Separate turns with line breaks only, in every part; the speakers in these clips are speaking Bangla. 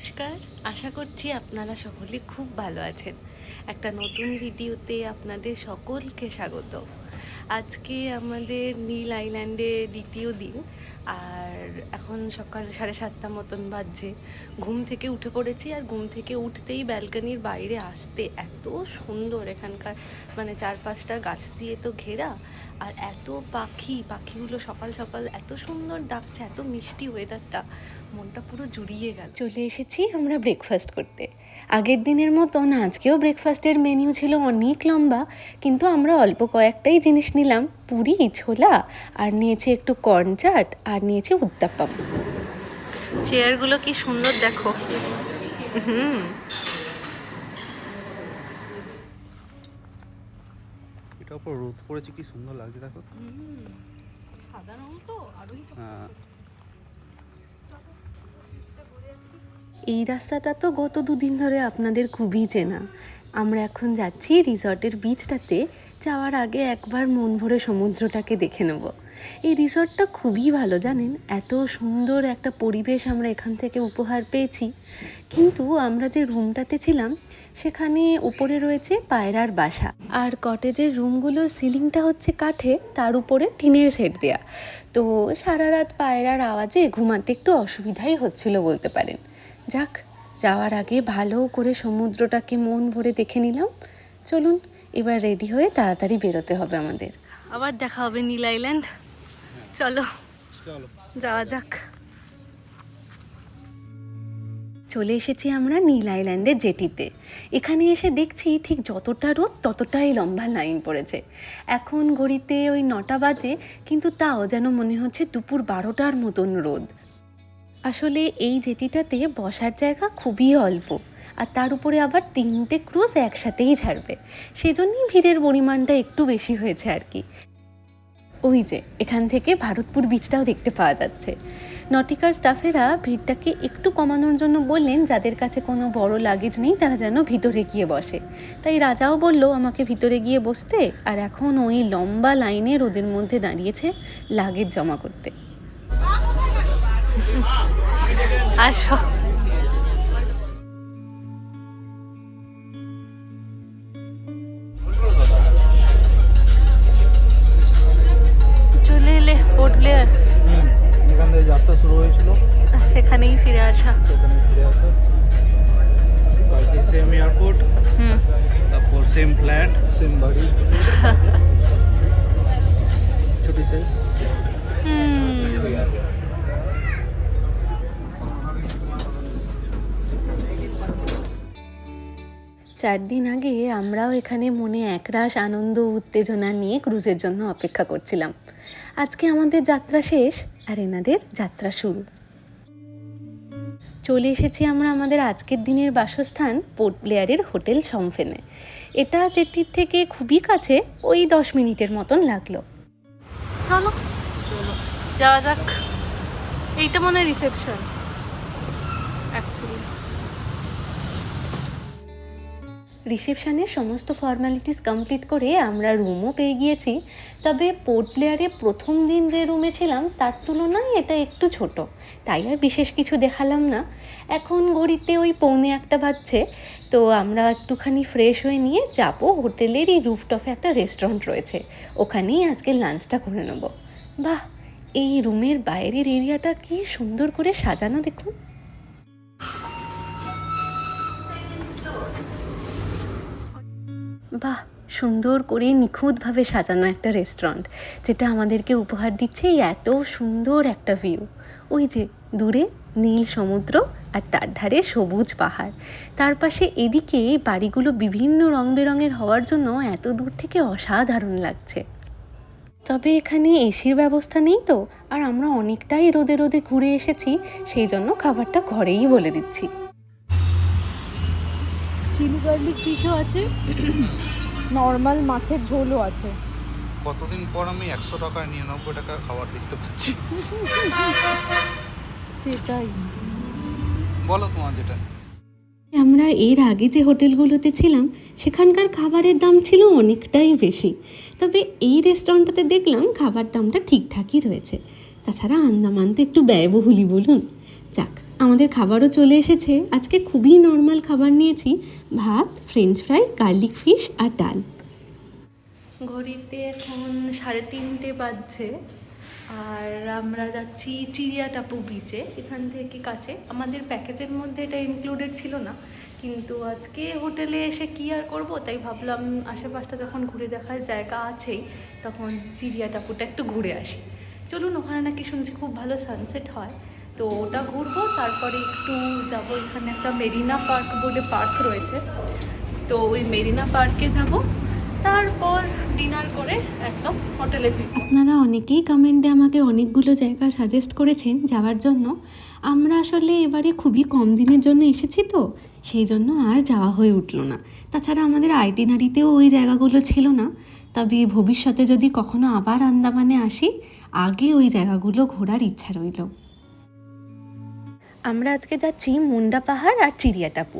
নমস্কার। আশা করছি আপনারা সকলে খুব ভালো আছেন। একটা নতুন ভিডিওতে আপনাদের সকলকে স্বাগত। আজকে আমাদের নীল আইল্যান্ডে দ্বিতীয় দিন। আর এখন সকাল সাড়ে সাতটা মতন বাজছে। ঘুম থেকে উঠে পড়েছি আর ঘুম থেকে উঠতেই ব্যালকনির বাইরে আসতে এত সুন্দর এখানকার মানে চারপাশটা গাছ দিয়ে তো ঘেরা। আর এত পাখি পাখিগুলো সকাল সকাল এত সুন্দর ডাকছে এত মিষ্টি ওয়েদারটা মনটা পুরো জুড়িয়ে গেল। চলে এসেছি আমরা ব্রেকফাস্ট করতে। আগের দিনের মতন আজকেও ব্রেকফাস্টের মেনিউ ছিল অনেক লম্বা কিন্তু আমরা অল্প কয়েকটাই জিনিস নিলাম পুরি ছোলা আর নিয়েছি একটু কর্ন চাট আর নিয়েছি উত্তাপ্পাম চেয়ারগুলো কি সুন্দর দেখো। হুম।
উপর রোদ পড়েছে কি সুন্দর লাগছে দেখো
সাদা রং তো আরোই
হ্যাঁ।
এই রাস্তাটা তো গত দুদিন ধরে আপনাদের খুবই চেনা। আমরা এখন যাচ্ছি রিসর্টের বিচটাতে যাওয়ার আগে একবার মন ভরে সমুদ্রটাকে দেখে নেব। এই রিসর্টটা খুবই ভালো জানেন? এত সুন্দর একটা পরিবেশ আমরা এখান থেকে উপহার পেয়েছি। কিন্তু আমরা যে রুমটাতে ছিলাম সেখানে উপরে রয়েছে পায়রার বাসা। আর কটেজের রুমগুলোর সিলিংটা হচ্ছে কাঠে তার উপরে টিনের সেট দেয়া। তো সারা রাত পায়রার আওয়াজে ঘুমাতে একটু অসুবিধাই হচ্ছিল বলতে পারেন। যাক যাওয়ার আগে ভালো করে সমুদ্রটাকে মন ভরে দেখে নিলাম। চলুন এবার রেডি হয়ে তাড়াতাড়ি বেরোতে হবে আমাদের। আবার দেখা হবে নীল আইল্যান্ড। চলো
চলো।
যাওয়া যাক। চলে এসেছি আমরা নীল আইল্যান্ডের জেটিতে। এখানে এসে দেখছি ঠিক যতটা রোদ, ততটাই লম্বা লাইন পড়েছে। এখন ঘড়িতে ওই নটা বাজে, কিন্তু তাও যেন মনে হচ্ছে দুপুর বারোটার মতন রোদ। আসলে এই জেটিটাতে বসার জায়গা খুবই অল্প, আর তার উপরে আবার তিনটে ক্রুজ একসাথেই ছাড়বে সেজন্যই ভিড়ের পরিমাণটা একটু বেশি হয়েছে আর কি। ওই যে, এখান থেকে ভারতপুর বীচটাও দেখতে পাওয়া যাচ্ছে। নটিকার স্টাফেরা ভিড়টাকে একটু কমানোর জন্য বললেন, যাদের কাছে কোনো বড় লাগেজ নেই, তারা যেন ভিতরে গিয়ে বসে। তাই রাজাও বলল, আমাকে ভিতরে গিয়ে বসতে আর এখন ওই লম্বা লাইনে রোদের মধ্যে দাঁড়িয়েছে লাগেজ জমা করতে। আসো। আসা
কালকে সেম এয়ারপোর্ট
হুম।
তারপর সেম ফ্ল্যাট সেম বাড়ি। ছুটি শেষ।
চার দিন আগে আমরাও এখানে মনে একরাশ আনন্দ উত্তেজনা নিয়ে ক্রুজের জন্য অপেক্ষা করছিলাম। আজকে আমাদের যাত্রা শেষ আর এনাদের যাত্রা শুরু। চলে এসেছি আমরা আমাদের আজকের দিনের বাসস্থান পোর্ট ব্লেয়ারের হোটেল সমফেনে এটা যেটির থেকে খুবই কাছে, ওই দশ মিনিটের মতন লাগল। চলো যাওয়া যাক। এইটা মনে হয় রিসেপশন অ্যাকচুয়ালি রিসেপশনের সমস্ত ফর্মালিটিস কমপ্লিট করে আমরা রুমও পেয়ে গিয়েছি। তবে পোর্ট প্লেয়ারে প্রথম দিন যে রুমে ছিলাম, তার তুলনায় এটা একটু ছোট। তাই আর বিশেষ কিছু দেখালাম না। এখন ঘড়িতে ওই পৌনে একটা বাজছে, তো আমরা একটুখানি ফ্রেশ হয়ে নিয়ে যাব হোটেলেরই রুফটপে একটা রেস্টুরেন্ট রয়েছে। ওখানেই আজকে লাঞ্চটা করে নেব। বাহ! এই রুমের বাইরের এরিয়াটা কি সুন্দর করে সাজানো দেখুন। বাহ, সুন্দর করে নিখুঁতভাবে সাজানো একটা রেস্টুরেন্ট যেটা আমাদেরকে উপহার দিচ্ছে এই এত সুন্দর একটা ভিউ ওই যে দূরে নীল সমুদ্র আর তার ধারে সবুজ পাহাড়। তার পাশে এদিকে বাড়িগুলো বিভিন্ন রং বেরঙের হওয়ার জন্য এত দূর থেকে অসাধারণ লাগছে। তবে এখানে এসির ব্যবস্থা নেই তো, আর আমরা অনেকটাই রোদে রোদে ঘুরে এসেছি, সেই জন্য খাবারটা ঘরেই বলে দিচ্ছি।
চিলি গার্লিক ফিশও আছে। নর্মাল মাছের ঝোলও আছে।
কতদিন পর আমি একশো টাকা নিরানব্বই টাকা খাবার দেখতে পাচ্ছি?
সেটাই।
বলো তোমার যেটা।
আমরা এর আগে যে হোটেলগুলোতে ছিলাম সেখানকার খাবারের দাম ছিল অনেকটাই বেশি। তবে এই রেস্টুরেন্টটাতে দেখলাম খাবার দামটা ঠিকঠাকই রয়েছে। তাছাড়া আন্দামান তো একটু ব্যয়বহুলই বলুন। যাক আমাদের খাবারও চলে এসেছে। আজকে খুবই নর্মাল খাবার নিয়েছি। ভাত ফ্রেঞ্চ ফ্রাই গার্লিক ফিশ আর ডাল। ঘড়িতে এখন সাড়ে তিনটে বাজছে। আর আমরা যাচ্ছি চিড়িয়াটাপু বিচে এখান থেকে কাছে। আমাদের প্যাকেজের মধ্যে এটা ইনক্লুডেড ছিল না। কিন্তু আজকে হোটেলে এসে কি আর করব, তাই ভাবলাম আশেপাশটা যখন ঘুরে দেখার জায়গা আছেই, তখন চিড়িয়াটাপুটা একটু ঘুরে আসি। চলুন, ওখানে নাকি শুনছি খুব ভালো সানসেট হয়। তো ওটা ঘুরবো, তারপরে একটু যাব এখানে একটা মেরিনা পার্ক বলে পার্ক রয়েছে। তো ওই মেরিনা পার্কে যাব, তারপর ডিনার করে একদম হোটেলে ফিরব। আপনারা অনেকেই কমেন্টে আমাকে অনেকগুলো জায়গা সাজেস্ট করেছেন যাওয়ার জন্য। আমরা আসলে এবারে খুবই কম দিনের জন্য এসেছি তো, সেই জন্য আর যাওয়া হয়ে উঠল না। তাছাড়া আমাদের আইটিনারিতেও ওই জায়গাগুলো ছিল না। তবে ভবিষ্যতে যদি কখনো আবার আন্দামানে আসি, আগে ওই জায়গাগুলো ঘোরার ইচ্ছা রইল। আমরা আজকে যাচ্ছি মুন্ডা পাহাড় আর চিড়িয়াটাপু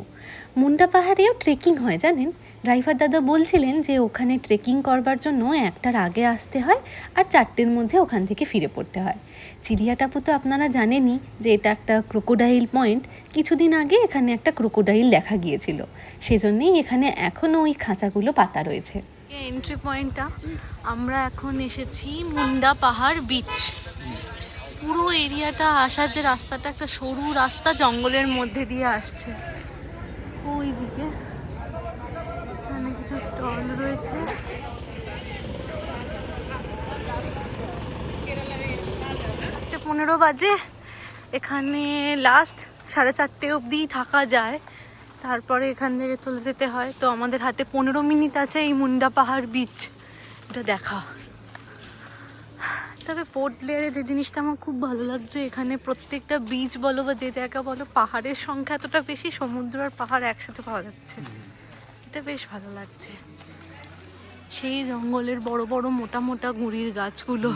মুন্ডা পাহাড়েও ট্রেকিং হয়, জানেন? ড্রাইভার দাদা বলছিলেন যে ওখানে ট্রেকিং করবার জন্য একটার আগে আসতে হয় আর চারটের মধ্যে ওখান থেকে ফিরে পড়তে হয়। চিড়িয়াটাপু তো আপনারা জানেনই যে এটা একটা ক্রোকোডাইল পয়েন্ট কিছুদিন আগে এখানে একটা ক্রোকোডাইল দেখা গিয়েছিল। সেজন্যই এখানে এখনও ওই খাঁচাগুলো পাতা রয়েছে। এন্ট্রি পয়েন্টটা আমরা এখন এসেছি মুন্ডা পাহাড় বিচ পুরো এরিয়াটা আসার যে রাস্তাটা একটা সরু রাস্তা জঙ্গলের মধ্যে দিয়ে আসছে। ওই দিকে এখানে কিছু স্টল রয়েছে। পনেরো বাজে। এখানে লাস্ট সাড়ে চারটে অবধি থাকা যায়। তারপরে এখান থেকে চলে যেতে হয়। তো আমাদের হাতে পনেরো মিনিট আছে এই মুন্ডা পাহাড় বিচ এটা দেখা। তবে পোর্ট ব্লেয়ারে যে জিনিসটা আমার খুব ভালো লাগছে এখানে প্রত্যেকটা বিচ বলো বা যে জায়গা বলো পাহাড়ের সংখ্যা এতটা বেশি সমুদ্র আর পাহাড় একসাথে পাওয়া যাচ্ছে। এটা বেশ ভালো লাগছে। সেই জঙ্গলের বড় বড় মোটা মোটা গুঁড়ির গাছগুলো।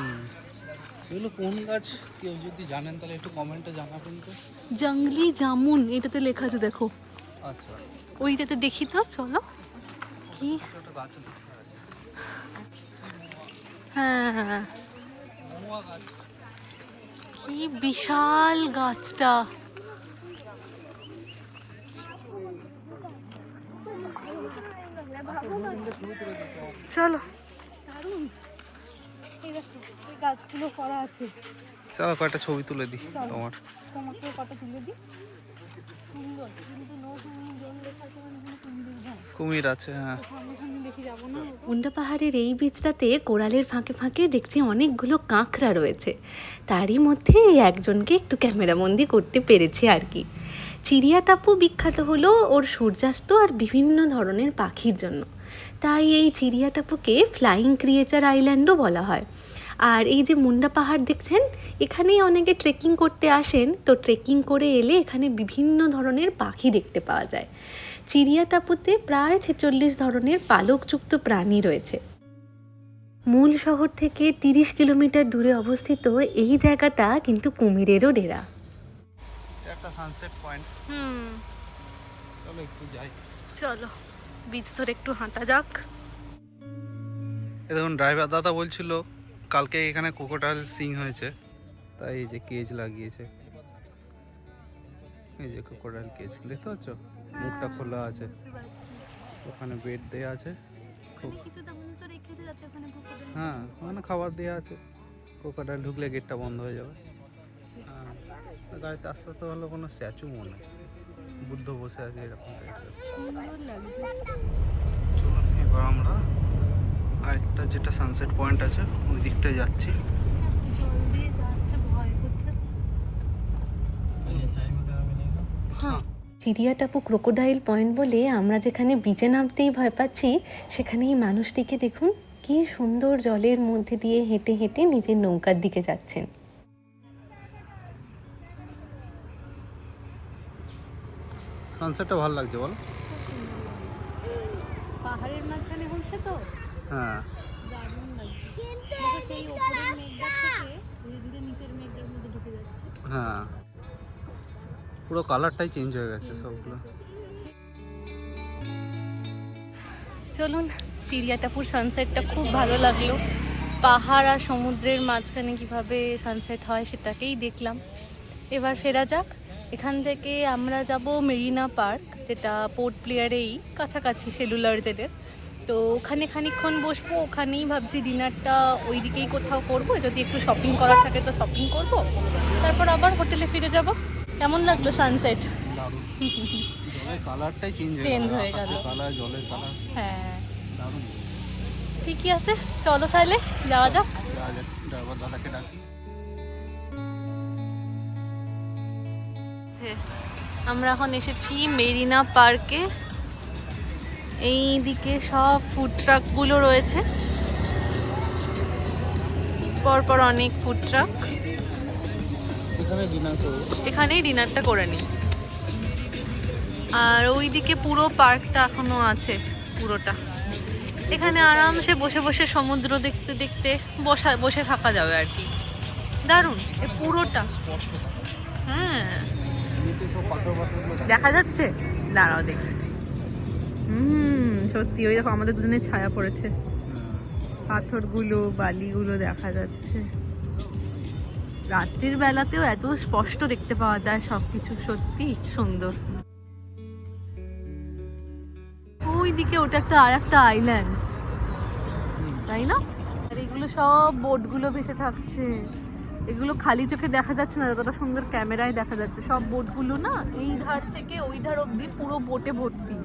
এগুলো কোন গাছ কেউ যদি জানেন তাহলে একটু কমেন্টে জানাবেন তো।
জঙ্গলি জামুন এটাতে লেখা আছে দেখো।
আচ্ছা।
ওইটাতে দেখি তো চলো। কি হ্যাঁ
মহুয়া গাছ
কি বিশাল গাছটা। চলো।
গাছগুলো করা আছে
চলো কয়েকটা ছবি তুলে দিই তোমার।
তোমাকে কটা তুলে দিই। সুন্দর কিন্তু নো জোন লেখা
কুমির আছে হ্যাঁ।
মুন্ডা পাহাড়ের এই বীজটাতে কোরালের ফাঁকে ফাঁকে দেখছি অনেকগুলো কাঁকড়া রয়েছে। তারই মধ্যে একজনকে একটু ক্যামেরাবন্দি করতে পেরেছি আর কি। চিড়িয়াটাপু বিখ্যাত হলো ওর সূর্যাস্ত আর বিভিন্ন ধরনের পাখির জন্য। তাই এই চিড়িয়াটাপুকে ফ্লাইং ক্রিয়েচার আইল্যান্ডও বলা হয়। আর এই যে মুন্ডা পাহাড় দেখছেন, এখানেই অনেকে ট্রেকিং করতে আসেন। তো ট্রেকিং করে এলে এখানে বিভিন্ন ধরনের পাখি দেখতে পাওয়া যায়। চিড়িয়াটাপুতে প্রায় ছেচল্লিশ ধরনের পালকযুক্ত প্রাণী রয়েছে। মূল শহর থেকে তিরিশ কিলোমিটার দূরে অবস্থিত এই জায়গাটা কিন্তু কুমিরেরও ডেরা।
একটা সানসেট পয়েন্ট
হুম।
চলো একটু যাই।
চলো বীজ ধরে একটু হাঁটা যাক।
এ দেখুন ড্রাইভার দাদা বলছিল কালকে এখানে কোকোটাইল সিং হয়েছে। তাই এই যে কেজ লাগিয়েছে। এই যে কোকোটাইল কেজ দেখতে পাচ্ছ? মুখটা খোলা আছে। ওখানে বেড দেয়া আছে। খুব হ্যাঁ ওখানে খাবার দেওয়া আছে। কোকোটাইল ঢুকলে গেটটা বন্ধ হয়ে যাবে। হ্যাঁ গাড়িতে আস্তে আস্তে ভালো কোনো স্ট্যাচু মনে বুদ্ধ বসে আছে এরকম চলুন এবার আমরা আরেকটা যেটা সানসেট পয়েন্ট আছে ওই দিকটায় যাচ্ছি।
জল
হ্যাঁ
চিড়িয়াটাপু ক্রোকোডাইল পয়েন্ট বলে আমরা যেখানে বিচে নামতেই ভয় পাচ্ছি সেখানে এই মানুষটিকে দেখুন কি সুন্দর জলের মধ্যে দিয়ে হেঁটে হেঁটে নিজের নৌকার দিকে যাচ্ছেন।
সানসেটটা ভালো লাগছে বল।
পাহাড়ের মাঝখানে হচ্ছে তো?
হ্যাঁ।
দারুণ লাগছে দেখো সেই ওপরের মেঘদার থেকে ধীরে ধীরে নিচের মেঘটার মধ্যে ঢুকে যাচ্ছে।
হ্যাঁ। পুরো কালারটাই চেঞ্জ হয়ে গেছে সবগুলো।
চলুন, চিড়িয়াটাপুর সানসেটটা খুব ভালো লাগল। পাহাড় আর সমুদ্রের মাঝখানে কীভাবে সানসেট হয় সেটাকেই দেখলাম। এবার ফেরা যাক।
এখান থেকে আমরা যাব মেরিনা পার্ক, যেটা পোর্ট প্লেয়ারেই কাছাকাছি সেলুলার জেলের তো ওখানে খানিকক্ষণ বসবো, ওখানেই ভাবছি ডিনারটা ওই দিকেই কোথাও করব। যদি একটু শপিং করার থাকে তো শপিং করব। তারপর আবার হোটেলে ফিরে যাব। কেমন লাগল সানসেট
কালারটাই চেঞ্জ
হয়ে গেল।
কালার জলের কালার
হ্যাঁ। ঠিকই আছে চলো তাহলে যাওয়া যাক।
যাওয়া যাক ড্রাইভার দাদাকে ডাকি।
আমরা এখন এসেছি মেরিনা পার্কে। এই দিকে সব ফুড ট্রাকগুলো রয়েছে। পরপর অনেক ফুড ট্রাক
এখানে ডিনার করব।
এখানেই ডিনারটা করে নিই। আর ওইদিকে পুরো পার্কটা এখনও আছে, পুরোটা। এখানে আরামসে বসে বসে সমুদ্র দেখতে দেখতে বসা, বসে থাকা যাবে আর কি। দারুণ, এ পুরোটা। হ্যাঁ। দেখা যাচ্ছে? দাঁড়াও দেখছি। হুম, সত্যি, ওই দেখো আমাদের দুজনের ছায়া পড়েছে। পাথরগুলো, বালিগুলো দেখা যাচ্ছে। রাত্রির বেলাতেও এত স্পষ্ট দেখতে পাওয়া যায় সবকিছু সত্যি সুন্দর। ওই দিকে ওটা একটা আর একটা আইল্যান্ড তাই না? আর এগুলো সব বোটগুলো ভেসে থাকছে। এগুলো খালি চোখে দেখা যাচ্ছে না, যতটা সুন্দর ক্যামেরায় দেখা যাচ্ছে। সব বোটগুলো না, এই ধার থেকে ওই ধার অবধি পুরো বোটে ভর্তি।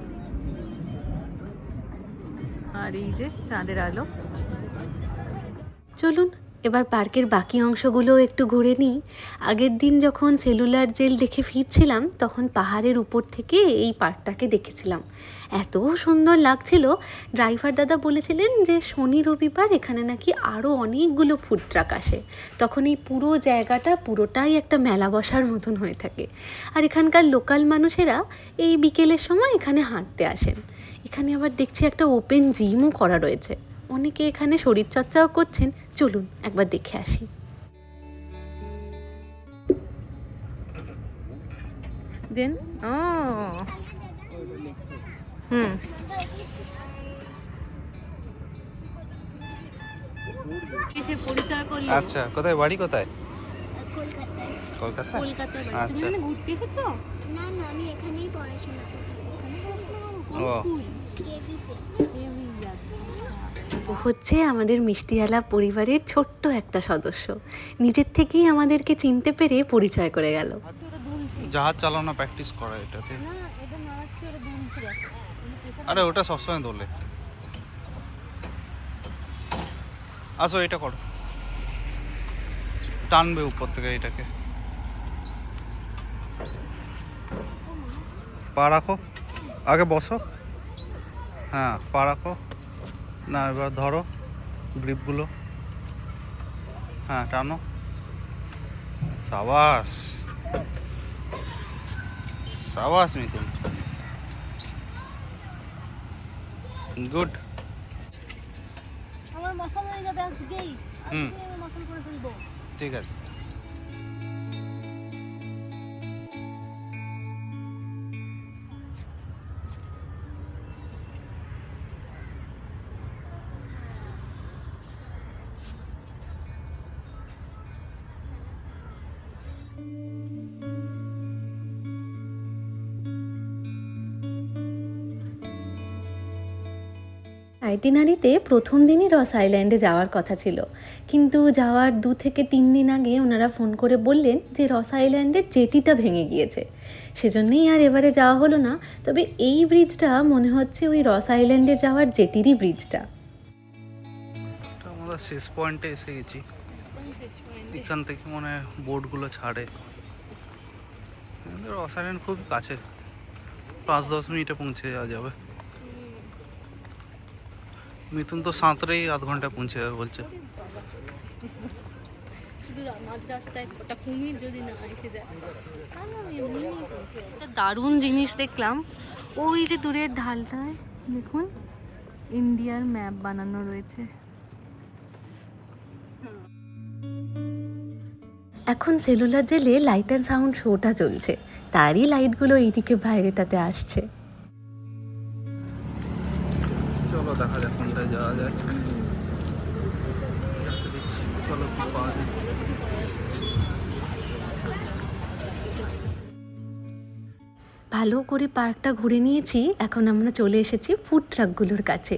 আর এই যে চাঁদের আলো। চলুন এবার পার্কের বাকি অংশগুলো একটু ঘুরে নিই। আগের দিন যখন সেলুলার জেল দেখে ফিরছিলাম, তখন পাহাড়ের উপর থেকে এই পার্কটাকে দেখেছিলাম। এত সুন্দর লাগছিল। ড্রাইভার দাদা বলেছিলেন যে, শনি রবিবার এখানে নাকি আরও অনেকগুলো ফুড ট্রাক আসে। তখন এই পুরো জায়গাটা পুরোটাই একটা মেলা বসার মতন হয়ে থাকে। আর এখানকার লোকাল মানুষেরা এই বিকেলের সময় এখানে হাঁটতে আসেন। এখানে আবার দেখছি একটা ওপেন জিমও করা রয়েছে। অনেকে এখানে শরীরচর্চাও করছেন। চলুন একবার দেখে আসি। দেন ও। হুম। এসে পরিচয় করল
আচ্ছা কোথায়? বাড়ি কোথায়?
কলকাতায়।
কলকাতায়?
কলকাতায় বাড়ি।
আচ্ছা।
তুমি ঘুরতে এসেছ?
না না আমি এখানেই পড়াশোনা করি।
কোন
ও।
স্কুল?
কেভিতে
ও হচ্ছে আমাদের মিষ্টিওয়ালা পরিবারের ছোট্ট একটা সদস্য। নিজের থেকেই আমাদেরকে চিনতে পেরে পরিচয় করে গেল।
জাহাজ চালানো প্র্যাকটিস করা এটাতে। আরে ওটা সবসময় দোলে। আসো এটা করো। টানবে উপর থেকে এটাকে। পা রাখো। আগে বসো। হ্যাঁ পা রাখো। না এবার ধরো গ্রিপগুলো। হ্যাঁ টানো। সাবাস। সাবাস মিথুন। গুড।
আমার মশাল হয়ে যাবে আজকেই।
হুম।
আমি মশাল করে ফেলব।
ঠিক আছে।
আইটিনারিতে প্রথম দিনই রস আইল্যান্ডে যাওয়ার কথা ছিল। কিন্তু যাওয়ার দু থেকে তিন দিন আগে ওনারা ফোন করে বললেন যে রস আইল্যান্ডের জেটিটা ভেঙে গিয়েছে। সেজন্যই আর এবারে যাওয়া হলো না, তবে এই ব্রিজটা মনে হচ্ছে ওই রস আইল্যান্ডে যাওয়ার জেটিরই ব্রিজটা।
আমরা শেষ পয়েন্টে এসে গেছি। এখান থেকে মনে হয় বোটগুলো ছাড়ে। আমাদের অসাইলেন খুব কাছে পাঁচ দশ মিনিটে পৌঁছে যাওয়া যাবে। মিথুন তো সাঁতরেই আধ ঘন্টায় পৌঁছে যাবে বলছে।
শুধু মাঝ রাস্তায় ওটা কুমির যদি না এসে যায়। একটা দারুণ জিনিস দেখলাম। ওই যে দূরের ঢালটায় দেখুন ইন্ডিয়ার ম্যাপ বানানো রয়েছে। এখন সেলুলার জেলে লাইট অ্যান্ড সাউন্ড শোটা চলছে। তারই লাইটগুলো এইদিকে বাইরেটাতে আসছে।
চলো দেখা যাক। কোনটায় যাওয়া যায়? কি পাওয়া
ভালো করে পার্কটা ঘুরে নিয়েছি, এখন আমরা চলে এসেছি ফুড ট্রাকগুলোর কাছে।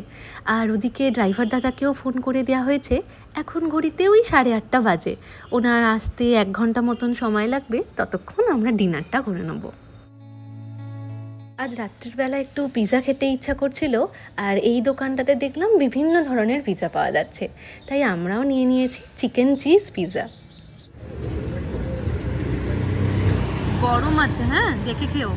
আর ওদিকে ড্রাইভার দাদাকেও ফোন করে দেওয়া হয়েছে, এখন ঘড়িতে ওই সাড়ে আটটা বাজে। ওনার আসতে এক ঘণ্টা মতন সময় লাগবে, ততক্ষণ আমরা ডিনারটা করে নেব। আজ রাত্রির বেলা একটু পিজা খেতে ইচ্ছা করছিল, আর এই দোকানটাতে দেখলাম বিভিন্ন ধরনের পিৎজা পাওয়া যাচ্ছে। তাই আমরাও নিয়ে নিয়েছি চিকেন চিজ পিৎজা
গরম আছে হ্যাঁ? দেখে খেও।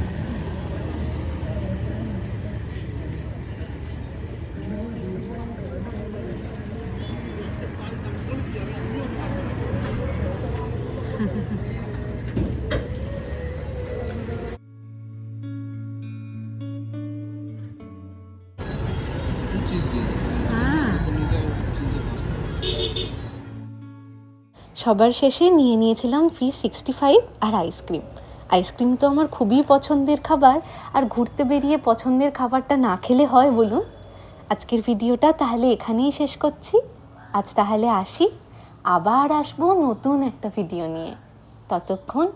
সবার শেষে নিয়ে নিয়েছিলাম ফিশ সিক্সটি ফাইভ আর আইসক্রিম আইসক্রিম তো আমার খুবই পছন্দের খাবার, আর ঘুরতে বেরিয়ে পছন্দের খাবারটা না খেলে হয় বলুন। আজকের ভিডিওটা তাহলে এখানেই শেষ করছি। আজ তাহলে আসি, আবার আসব নতুন একটা ভিডিও নিয়ে। ততক্ষণ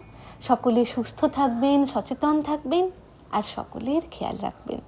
সকলে সুস্থ থাকবেন, সচেতন থাকবেন, আর সকলের খেয়াল রাখবেন।